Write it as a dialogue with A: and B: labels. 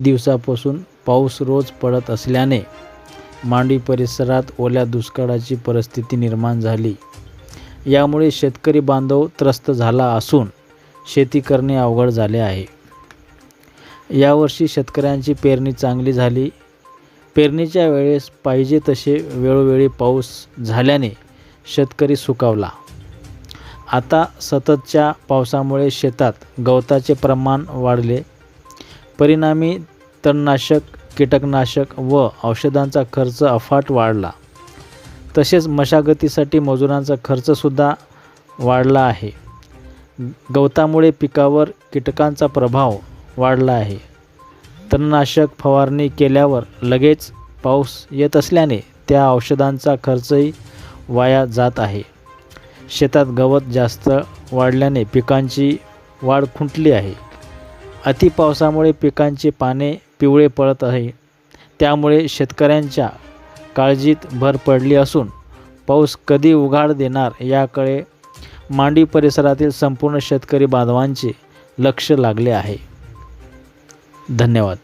A: दिवसापासून पाऊस रोज पडत असल्याने मांडवी परिसरात ओल्या दुष्काळाची परिस्थिती निर्माण झाली. यामुळे शेतकरी बांधव त्रस्त झाला असून शेती करणे अवघड झाले आहे. यावर्षी शेतकऱ्यांची पेरणी चांगली झाली. पेरणीच्या वेळेस पाहिजे तसे वेळोवेळी पाऊस झाल्याने शेतकरी सुकावला. आता सततच्या पावसामुळे शेतात गवताचे प्रमाण वाढले. परिणामी तणनाशक कीटकनाशक व औषधांचा खर्च अफाट वाढला. तसेच मशागतीसाठी मजुरांचा खर्चसुद्धा वाढला आहे. गवतामुळे पिकावर कीटकांचा प्रभाव वाढला आहे. तणनाशक फवारणी केल्यावर लगेच पाऊस येत असल्याने त्या औषधांचा खर्चही वाया जात आहे. शेतात गवत जास्त वाढल्याने पिकांची वाढ खुंटली आहे. अति पावसामुळे पिकांची पाने पिवळे पडत आहे. त्यामुळे शेतकऱ्यांच्या काळजीत भर पडली असून पाऊस कधी उघाड देणार याकडे मांडी परिसरातील संपूर्ण शेतकरी बांधवांचे लक्ष लागले आहे. धन्यवाद.